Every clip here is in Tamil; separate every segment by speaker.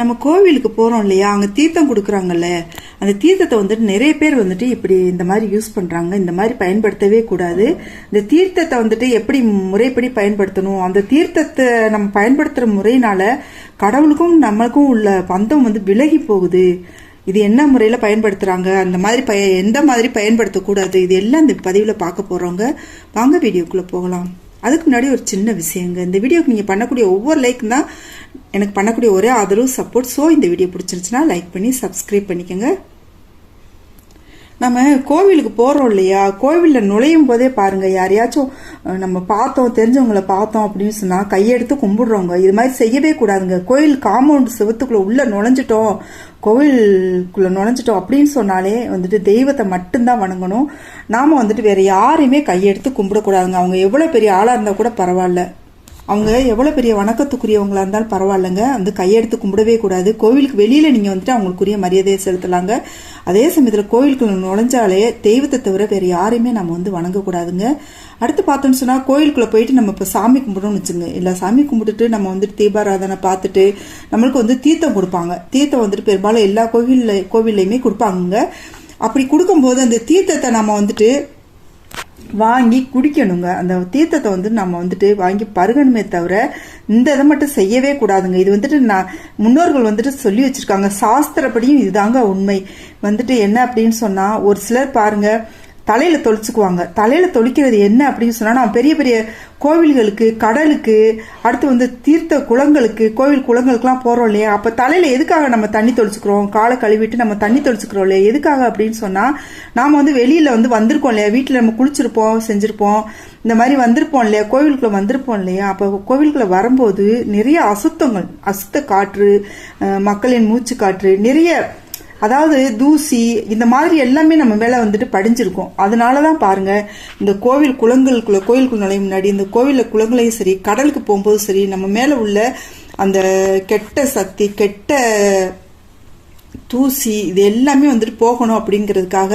Speaker 1: நம்ம கோவிலுக்கு போகிறோம் இல்லையா அங்கே தீர்த்தம் கொடுக்குறாங்கல்ல அந்த தீர்த்தத்தை வந்துட்டு நிறைய பேர் வந்துட்டு இப்படி இந்த மாதிரி யூஸ் பண்ணுறாங்க இந்த மாதிரி பயன்படுத்தவே கூடாது. இந்த தீர்த்தத்தை வந்துட்டு எப்படி முறைப்படி பயன்படுத்தணும் அந்த தீர்த்தத்தை நம்ம பயன்படுத்துகிற முறையினால கடவுளுக்கும் நம்மளுக்கும் உள்ள பந்தம் வந்து விலகி போகுது. இது என்ன முறையில் பயன்படுத்துகிறாங்க அந்த மாதிரி பய எந்த மாதிரி பயன்படுத்தக்கூடாது இது எல்லாம் இந்த பதிவில் பார்க்க போகிறவங்க வாங்க வீடியோக்குள்ளே போகலாம். அதுக்கு முன்னாடி ஒரு சின்ன விஷயங்க. இந்த வீடியோக்கு நீங்கள் பண்ணக்கூடிய ஒவ்வொரு லைக் தான் எனக்கு பண்ணக்கூடிய ஒரே ஆதரவு சப்போர்ட் ஸோ இந்த வீடியோ பிடிச்சிருச்சுன்னா லைக் பண்ணி சப்ஸ்கிரைப் பண்ணிக்கோங்க. நம்ம கோவிலுக்கு போகிறோம் இல்லையா? கோவிலில் நுழையும் போதே பாருங்கள் யாரையாச்சும் நம்ம பார்த்தோம் தெரிஞ்சவங்களை பார்த்தோம் அப்படின்னு சொன்னால் கையெடுத்து கும்பிடுறோங்க இது மாதிரி செய்யவே கூடாதுங்க. கோயில் காம்பவுண்ட் செவத்துக்குள்ளே உள்ளே நுழைஞ்சிட்டோம் கோவிலுக்குள்ளே நுழைஞ்சிட்டோம் அப்படின்னு சொன்னாலே வந்துட்டு தெய்வத்தை மட்டும்தான் வணங்கணும். நாம வந்துட்டு வேறு யாரையுமே கையெடுத்து கும்பிடக்கூடாதுங்க. அவங்க எவ்வளோ பெரிய ஆளாக இருந்தால் கூட பரவாயில்ல. அவங்க எவ்வளோ பெரிய வணக்கத்துக்குரியவங்களா இருந்தாலும் பரவாயில்லைங்க. வந்து கையெடுத்து கும்பிடவே கூடாது. கோவிலுக்கு வெளியில் நீங்கள் வந்துட்டு அவங்களுக்குரிய மரியாதையை செலுத்தலாங்க. அதே சமயத்தில் கோவிலுக்கு நுழைஞ்சாலே தெய்வத்தை தவிர வேறு யாரையுமே நம்ம வந்து வணங்கக்கூடாதுங்க அடுத்து பார்த்தோம்னு சொன்னால் கோயிலுக்குள்ளே போயிட்டு நம்ம இப்போ சாமி கும்பிடணும்னு வச்சுங்க இல்லை சாமி கும்பிட்டுட்டு நம்ம வந்துட்டு தீபாராதனை பார்த்துட்டு நம்மளுக்கு வந்து தீர்த்தம் கொடுப்பாங்க. தீர்த்தம் வந்துட்டு பெரும்பாலும் எல்லா கோவில்ல கோவில்லையுமே கொடுப்பாங்க அப்படி கொடுக்கும்போது அந்த தீர்த்தத்தை நம்ம வந்துட்டு வாங்கி குடிக்கணுங்க. அந்த தீர்த்தத்தை வந்து நம்ம வந்துட்டு வாங்கி பருகணுமே தவிர இந்த இதை மட்டும் செய்யவே கூடாதுங்க. இது வந்துட்டு நான் முன்னோர்கள் வந்துட்டு சொல்லி வச்சிருக்காங்க. சாஸ்திரப்படியும் இதுதாங்க உண்மை. வந்துட்டு என்ன அப்படின்னு சொன்னா ஒரு சிலர் பாருங்க தலையில தொளிச்சுக்குவாங்க. தலையில தொளிக்கிறது என்ன அப்படின்னு சொன்னா நான் பெரிய பெரிய கோவில்களுக்கு கடலுக்கு அடுத்து வந்து தீர்த்த குளங்களுக்கு கோவில் குளங்களுக்குலாம் போகிறோம் இல்லையா? அப்போ தலையில் எதுக்காக நம்ம தண்ணி தொளிச்சுக்கிறோம்? காலை கழுவிட்டு நம்ம தண்ணி தொளிச்சுக்கிறோம் இல்லையா? எதுக்காக அப்படின்னு சொன்னால் நாம் வந்து வெளியில் வந்து வந்திருக்கோம் இல்லையா? வீட்டில் நம்ம குளிச்சிருப்போம் செஞ்சுருப்போம். இந்த மாதிரி வந்திருப்போம் இல்லையா? கோவிலுக்குள்ளே வந்திருப்போம் இல்லையா? அப்போ கோவிலுக்குள்ளே வரும்போது நிறைய அசுத்தங்கள் அசுத்த காற்று மக்களின் மூச்சு காற்று நிறைய அதாவது தூசி இந்த மாதிரி எல்லாமே நம்ம மேலே வந்துட்டு படிஞ்சிருக்கும். அதனால தான் பாருங்க இந்த கோவில் குளங்களுக்குள்ள கோயிலுக்குள்ள நுழைய முன்னாடி இந்த கோவிலில் குளங்களையும் சரி கடலுக்கு போகும்போது சரி நம்ம மேலே உள்ள அந்த கெட்ட சக்தி கெட்ட தூசி இது எல்லாமே வந்துட்டு போகணும் அப்படிங்கிறதுக்காக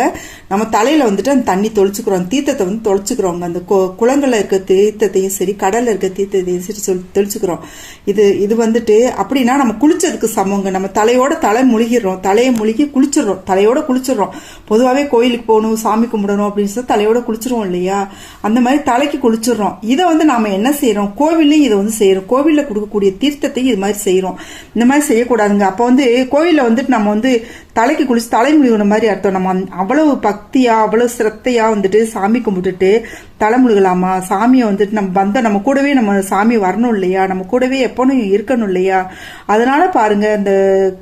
Speaker 1: நம்ம தலையில் வந்துட்டு அந்த தண்ணி தொளிச்சுக்கிறோம். தீர்த்தத்தை வந்து தொளிச்சுக்கிறோங்க. அந்த கொ குளங்களில் இருக்க தீர்த்தத்தையும் சரி கடலில் இருக்க தீர்த்தத்தையும் சரி சொல் தெளிச்சுக்கிறோம். இது இது வந்துட்டு அப்படின்னா நம்ம குளிச்சதுக்கு சமங்க. நம்ம தலையோட தலை முழுகிடுறோம். தலையை முழுகி குளிச்சிடுறோம். தலையோட குளிச்சிடுறோம். பொதுவாகவே கோயிலுக்கு போகணும் சாமி கும்பிடணும் அப்படின்னு சொல்லி தலையோட குளிச்சிருவோம் இல்லையா? அந்த மாதிரி தலைக்கு குளிச்சிடுறோம். இதை வந்து நாம் என்ன செய்கிறோம் கோவில்லையும் இதை வந்து செய்கிறோம் கோவில்ல கொடுக்கக்கூடிய தீர்த்தத்தையும் இது மாதிரி செய்கிறோம் இந்த மாதிரி செய்யக்கூடாதுங்க. அப்போ வந்து கோயிலில் வந்துட்டு நம்ம வந்து வந்து தலைக்கு குளிச்சு தலை முழுகின மாதிரி அர்த்தம். நம்ம அவ்வளவு பக்தியா அவ்வளவு சிரத்தையா வந்துட்டு சாமி கும்பிட்டுட்டு தலை முழுகலாமா? சாமியை வந்துட்டு நம்ம வந்த நம்ம கூடவே நம்ம சாமி வரணும் இல்லையா? நம்ம கூடவே எப்போனும் இருக்கணும் இல்லையா? அதனால பாருங்க இந்த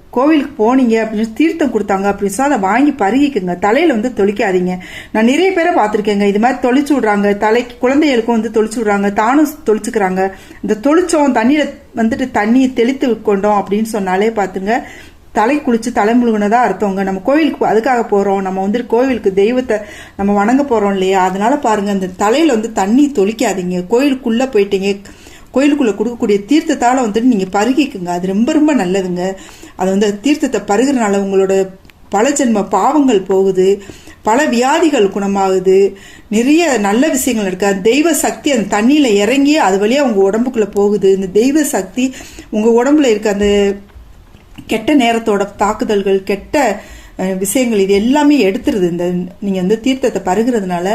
Speaker 1: கோவிலுக்கு போனீங்க அப்படின்னு தீர்த்தம் கொடுத்தாங்க அப்படின்னு அதை வாங்கி பருகிக்குங்க. தலையில வந்து தொளிக்காதீங்க. நான் நிறைய பேரை பார்த்துருக்கேங்க. இது மாதிரி தொளிச்சு விடுறாங்க. தலைக்கு குழந்தைகளுக்கும் வந்து தொளிச்சு விடுறாங்க. தானும் தொளிச்சுக்கிறாங்க. இந்த தொளிச்சோம் தண்ணியில வந்துட்டு தண்ணியை தெளித்து கொண்டோம் அப்படின்னு சொன்னாலே பாத்துங்க தலை குளிச்சு தலை முழுகுனதா அர்த்தங்க. நம்ம கோவிலுக்கு அதுக்காக போறோம். நம்ம வந்துட்டு கோவிலுக்கு தெய்வத்தை நம்ம வணங்க போறோம் இல்லையா? அதனால பாருங்க அந்த தலையில வந்து தண்ணி தொளிக்காதீங்க. கோயிலுக்குள்ள போயிட்டீங்க. கோயிலுக்குள்ளே கொடுக்கக்கூடிய தீர்த்தத்தால் வந்துட்டு நீங்கள் பருகிக்குங்க. அது ரொம்ப ரொம்ப நல்லதுங்க. அது வந்து தீர்த்தத்தை பருகிறனால உங்களோட பல ஜென்ம பாவங்கள் போகுது. பல வியாதிகள் குணமாகுது. நிறைய நல்ல விஷயங்கள் இருக்குது அந்த தெய்வ சக்தி அந்த தண்ணியில் இறங்கி அது வழியாக உங்கள் உடம்புக்குள்ளே போகுது. இந்த தெய்வ சக்தி உங்கள் உடம்புல இருக்க அந்த கெட்ட நேரத்தோட தாக்குதல்கள் கெட்ட விஷயங்கள் இது எல்லாமே எடுத்துருது. இந்த நீங்கள் வந்து தீர்த்தத்தை பருகிறதுனால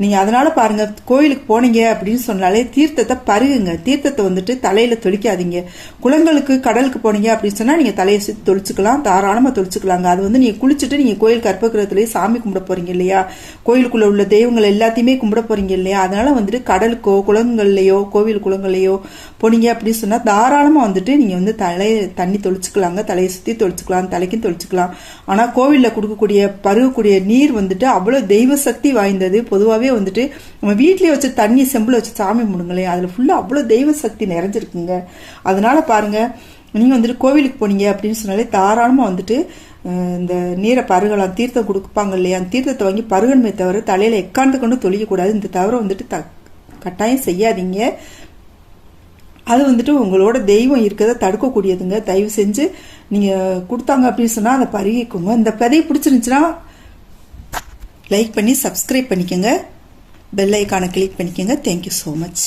Speaker 1: நீங்க அதனால பாருங்க கோயிலுக்கு போனீங்க அப்படின்னு சொன்னாலே தீர்த்தத்தை பருகுங்க. தீர்த்தத்தை வந்துட்டு தலையில தொளிக்காதீங்க. குளங்களுக்கு கடலுக்கு போனீங்க அப்படின்னு சொன்னா நீங்க தலையை சுத்தி தொளிச்சுக்கலாம் தாராளமா தொளிச்சுக்கலாங்க. அது வந்து நீங்க குளிச்சுட்டு நீங்க கோயில் கற்பகிரகத்திலேயே சாமி கும்பிட போறீங்க இல்லையா? கோயிலுக்குள்ள உள்ள தெய்வங்கள் எல்லாத்தையுமே கும்பிட போறீங்க இல்லையா? அதனால வந்துட்டு கடலுக்கோ குளங்கள்லையோ கோவில் குளங்கள்லையோ போனீங்க அப்படின்னு சொன்னா தாராளமா வந்துட்டு நீங்க வந்து தலையை தண்ணி தொளிச்சுக்கலாங்க. தலையை சுத்தி தொளிச்சுக்கலாம் தலைக்கும் தொளிச்சுக்கலாம். ஆனா கோவில்ல கொடுக்கக்கூடிய பருகக்கூடிய நீர் வந்துட்டு அவ்வளவு தெய்வ சக்தி வாய்ந்தது. பொதுவாகவே வந்துட்டு நம்ம வீட்லேயே வச்சு தண்ணி செம்பில் வச்சு சாமி முடுங்களேன் அதில் ஃபுல்லாக அவ்வளோ தெய்வ சக்தி நிறைஞ்சிருக்குங்க. அதனால பாருங்கள் நீங்கள் வந்துட்டு கோவிலுக்கு போனீங்க அப்படின்னு சொன்னாலே தாராளமாக வந்துட்டு இந்த நீரை பருகலாம் தீர்த்தம் கொடுப்பாங்க இல்லையா அந்த தீர்த்தத்தை வாங்கி பருகணுமே தவிர தலையில் எக்காந்து கொண்டு தொழியக்கூடாது இந்த தவிர வந்துட்டு த கட்டாயம் செய்யாதீங்க. அது வந்துட்டு உங்களோட தெய்வம் இருக்கிறத தடுக்கக்கூடியதுங்க. தயவு செஞ்சு நீங்கள் கொடுத்தாங்க அப்படின்னு சொன்னால் அதை பருகிக்கோங்க. இந்த பதிவு பிடிச்சிருந்துச்சுன்னா லைக் பண்ணி சப்ஸ்கிரைப் பண்ணிக்கோங்க. பெல் ஐக்கானை கிளிக் பண்ணிக்கோங்க. Thank you so much